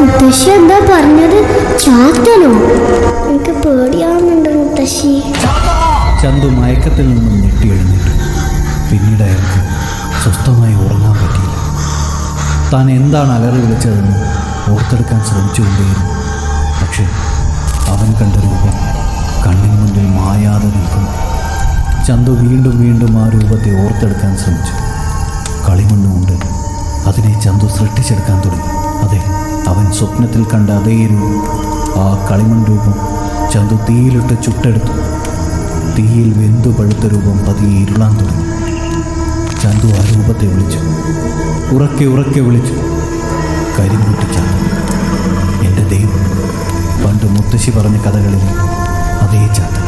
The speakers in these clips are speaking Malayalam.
മുത്തശ്ശി എന്താ പറഞ്ഞത്? ചാത്തനോ? എനിക്ക് പേടിയാവുന്നുണ്ട് മുത്തശ്ശി. ചന്തു മയക്കത്തിൽ നിന്നും ഞെട്ടി എഴുന്നേറ്റു. പിന്നീട് അയാൾക്ക് സ്വസ്ഥമായി ഉറങ്ങാൻ പറ്റിയില്ല. താൻ എന്താണ് അലറി വിളിച്ചതെന്ന് ഓർത്തെടുക്കാൻ ശ്രമിച്ചുകൊണ്ടേയിരുന്നു. പക്ഷേ അവൻ കണ്ട രൂപം കണ്ണിന് മുന്നിൽ മായാതെ നിൽക്കുന്നു. ചന്തു വീണ്ടും വീണ്ടും ആ രൂപത്തെ ഓർത്തെടുക്കാൻ ശ്രമിച്ചു. കളിമണ്ണുകൊണ്ട് അതിനെ ചന്തു സൃഷ്ടിച്ചെടുക്കാൻ തുടങ്ങി. സ്വപ്നത്തിൽ കണ്ട അതേ രൂപം ആ കളിമൺ രൂപം ചന്തു തീയിലിട്ട് ചുട്ടെടുത്തു. തീയിൽ വെന്തു പഴുത്ത രൂപം പതിയെ ഇരുളാൻ തുടങ്ങി. ചന്തു ആ രൂപത്തെ വിളിച്ചു. ഉറക്കെ ഉറക്കെ വിളിച്ചു. കരിങ്കുട്ടി ചന്തു എന്റെ ദൈവം പണ്ട് മുത്തശ്ശി പറഞ്ഞ കഥകളിൽ അതേ ചാത്തൻ.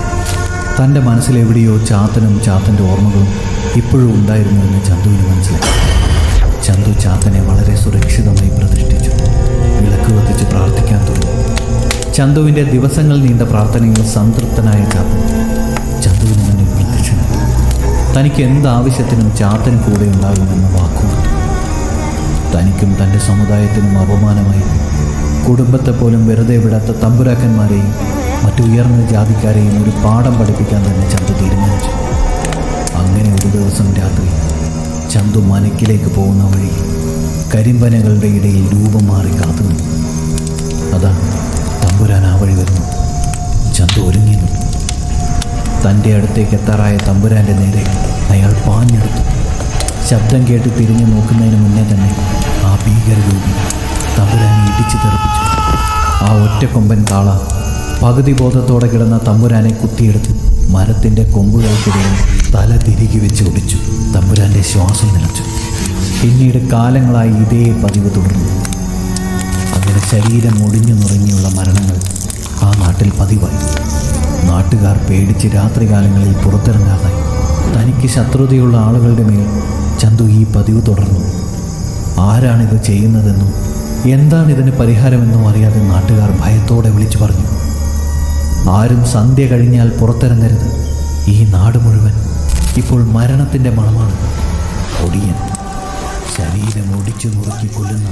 തന്റെ മനസ്സിലെവിടെയോ ചാത്തനും ചാത്തന്റെ ഓർമ്മകളും ഇപ്പോഴും ഉണ്ടായിരുന്നു എന്ന് ചന്തുവിന് മനസ്സിലായി. ചന്തു ചാത്തനെ വളരെ സുരക്ഷിതമായി പ്രതിഷ്ഠിച്ചു. വിളക്ക് കത്തിച്ച് പ്രാർത്ഥിക്കാൻ തുടങ്ങി. ചന്തുവിന്റെ ദിവസങ്ങൾ നീണ്ട പ്രാർത്ഥനയിൽ സംതൃപ്തനായ ചാത്തൻ ചന്തുവിന് മുന്നിൽ പ്രത്യക്ഷനായി തനിക്ക് എന്താവശ്യത്തിനും ചാത്തൻ കൂടെ ഉണ്ടാകുമെന്ന് വാക്കുകൊടുത്തു. തനിക്കും തന്റെ സമുദായത്തിനും അപമാനമായി. കുടുംബത്തെ പോലും വെറുതെ വിടാത്ത തമ്പുരാക്കന്മാരെയും മറ്റു ഉയർന്ന ജാതിക്കാരെയും ഒരു പാഠം പഠിപ്പിക്കാൻ തന്നെ ചന്തു തീരുമാനിച്ചു. അങ്ങനെ ഒരു ദിവസം രാത്രി ചന്തു മനക്കിലേക്ക് പോകുന്ന വഴി കരിമ്പനകളുടെ ഇടയിൽ രൂപം മാറി കാത്തു നിന്നു. അതാ തമ്പുരാൻ ആ വഴി വരുന്നു. ചന്തു ഒരുങ്ങി തന്റെ അടുത്തേക്ക് എത്താറായ തമ്പുരാന്റെ നേരെ അയാൾ പാഞ്ഞെടുത്തു. ശബ്ദം കേട്ട് തിരിഞ്ഞു നോക്കുന്നതിന് മുന്നേ തന്നെ ആ ഭീകരരൂപി തമ്പുരാനെ ഇടിച്ചു തെറിപ്പിച്ചു. ആ ഒറ്റക്കൊമ്പൻ കാള പകുതി ബോധത്തോടെ കിടന്ന തമ്പുരാനെ കുത്തിയെടുത്ത് മരത്തിന്റെ കൊമ്പുകൾക്കിടയിൽ തല തിരികെ വെച്ച് ഒടിച്ചു. തമ്പുരാന്റെ ശ്വാസം നിലച്ചു പിന്നീട് കാലങ്ങളായി ഇതേ പതിവ് തുടർന്നു. അങ്ങനെ ശരീരം ഒടിഞ്ഞു നുറങ്ങിയുള്ള മരണങ്ങൾ ആ നാട്ടിൽ പതിവായി. നാട്ടുകാർ പേടിച്ച് രാത്രികാലങ്ങളിൽ പുറത്തിറങ്ങാതായി. തനിക്ക് ശത്രുതയുള്ള ആളുകളുടെ മേൽ ചന്തു ഈ പതിവ് തുടർന്നു. ആരാണിത് ചെയ്യുന്നതെന്നും എന്താണ് ഇതിന് പരിഹാരമെന്നും അറിയാതെ നാട്ടുകാർ ഭയത്തോടെ വിളിച്ചു പറഞ്ഞു. ആരും സന്ധ്യ കഴിഞ്ഞാൽ പുറത്തിറങ്ങരുത്. ഈ നാട് മുഴുവൻ ഇപ്പോൾ മരണത്തിന്റെ മണമാണ്. ഒടിയൻ. ശരീരം ഒടിച്ചു നുറുക്കി കൊല്ലുന്ന.